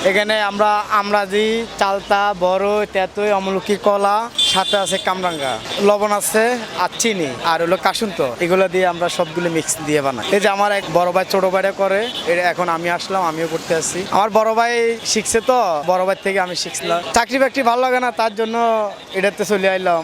এখানে আমরা আমরাজি চালতা বড় তেঁতুই অমলকি কলা সাথে আছে কামরাঙ্গা, লবণ আছে আর চিনি আর হলো কাসুন্ত এগুলো দিয়ে আমরা সবগুলো মিক্স দিয়ে বানাই। এই যে আমার এক বড় ভাই, ছোট ভাইরা করে এটা এখন আমি আসলাম, আমিও করতে আসছি। আমার বড় ভাই শিখছে তো, বড় ভাই থেকে আমি শিখছিলাম চাকরি বাকরি ভালো লাগে না, তার জন্য এটাতে চলে আইলাম।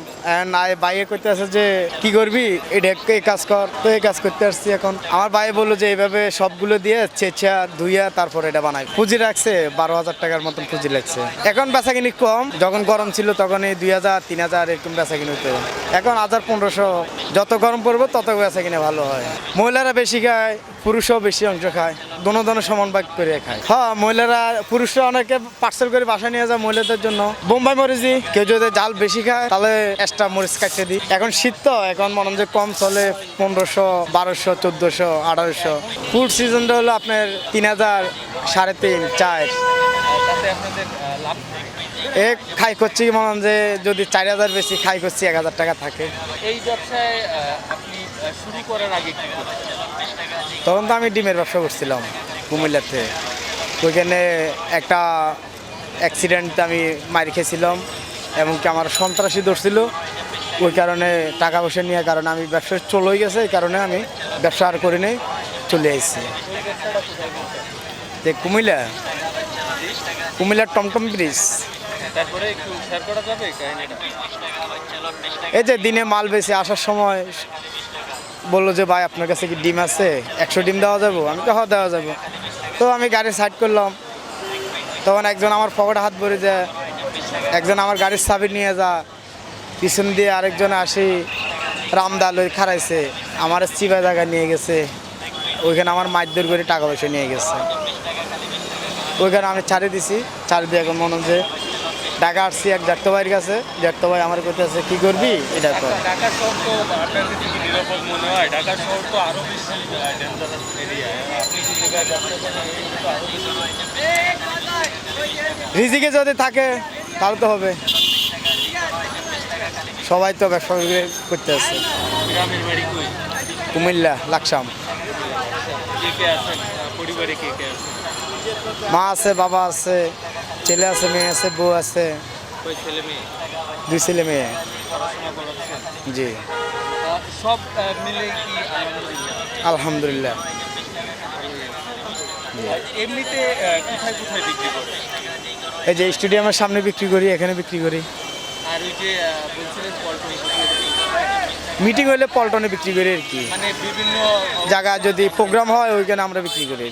বাইয়ে করতে আছে যে, কি করবি? এটা এই কাজ কর। তো এই কাজ করতে আসছি এখন। আমার ভাই বলল যে, এইভাবে সবগুলো দিয়ে চেঁচা ধুইয়া তারপর এটা বানাই। পুঁজি রাখছে, বারো হাজার টাকার মতন পুঁজি লাগছে। এখন বেচা কিনি কম, যখন গরম ছিল তখন এই দুই হাজার তিন হাজার এরকম বেচা কিনে হতো এখন হাজার পনেরোশো, যত গরম পড়ব তত বেচা কিনে ভালো হয়। মহিলারা বেশি খায়, পুরুষও বেশি অংশ খায় দোনো দোনো সমান ভাগ করে খায়। হ্যাঁ মহিলারা, পুরুষরা অনেকে পার্সেল করে বাসায় নিয়ে যায় মহিলাদের জন্য। বোম্বাই মরিচি, কেউ যদি জাল বেশি খায়, তাহলে এক্সট্রা মরিচ কাটতে দিই। এখন শীত তো, এখন মনে যে কম চলে পনেরোশো, বারোশো, চোদ্দোশো, আঠারোশো। ফুড সিজনটা হলো আপনার তিন হাজার, সাড়ে তিন, চার। এ খাই করছি মনে হয় যে যদি চার হাজার বেশি খাই করছি এক হাজার টাকা থাকে। এই ব্যবসায় আপনি শুরু করার আগে কি তখন তো আমি ডিমের ব্যবসা করছিলাম কুমিল্লাতে। ওইখানে একটা অ্যাক্সিডেন্ট আমি মার খেয়েছিলাম এমনকি আমার সন্ত্রাসী ধরছিল ওই কারণে টাকা পয়সা নিয়ে কারণে আমি ব্যবসা চলেই গেছে এই কারণে আমি ব্যবসা আর করি নাই চলে যে কুমিল্লা? কুমিল্লার টমটম ব্রিজ। এই যে দিনে মাল বেশি আসার সময় বলল যে ভাই আপনার কাছে কি ডিম আছে? একশো ডিম দেওয়া যাব? আমি তো হ্যাঁ দেওয়া যাব। তো আমি গাড়ি সাইড করলাম। তখন একজন আমার পকেটে হাত ভরে যায় একজন আমার গাড়ির চাবি নিয়ে যা। পিছন দিয়ে আরেকজন আসি রামদাল ওই খারাইছে আমার চিবা জায়গা নিয়ে গেছে। ওইখানে আমার মারধর করে টাকা পয়সা নিয়ে গেছে। ওইখানে আমি ছাড়ে দিছি ছাড়ে দিয়ে এখন মনে হচ্ছে টাকা আসছি এক জ্যাঠতো ভাইয়ের কাছে। জ্যাঠতো ভাই আমার কাছে আছে কি করবি? এটা ঢাকা শহর তো আপনার কাছে নিরাপদ মনে হয় ঢাকা শহর তো আরও বেশি ডেঞ্জারাস এরিয়া আপনি যে জায়গায় ব্যবসা করেন এগুলো তো আরও বেশি রিজিকে যদি থাকে তাহলে তো হবে। সবাই তো ব্যবসা করতে আছে। কুমিল্লা লাকসাম। কে কে আছেন? পরিবারে কে কে আছেন? মা আছে বাবা আছে ছেলে আছে মেয়ে আছে বউ আছে। দুই ছেলে মেয়ে। জি। সব মিলে কি আলহামদুলিল্লাহ? আলহামদুলিল্লাহ। এমনিতে কোথায় কোথায় বিক্রি এই যে স্টেডিয়ামের সামনে বিক্রি করি এখানে বিক্রি করি। আর ওই যে বলছিলেন পল্টনে কোথায় বিক্রি করে? মিটিং হলে পল্টনে বিক্রি করি আর কি। মানে বিভিন্ন জায়গা যদি প্রোগ্রাম হয় ওইখানে আমরা বিক্রি করি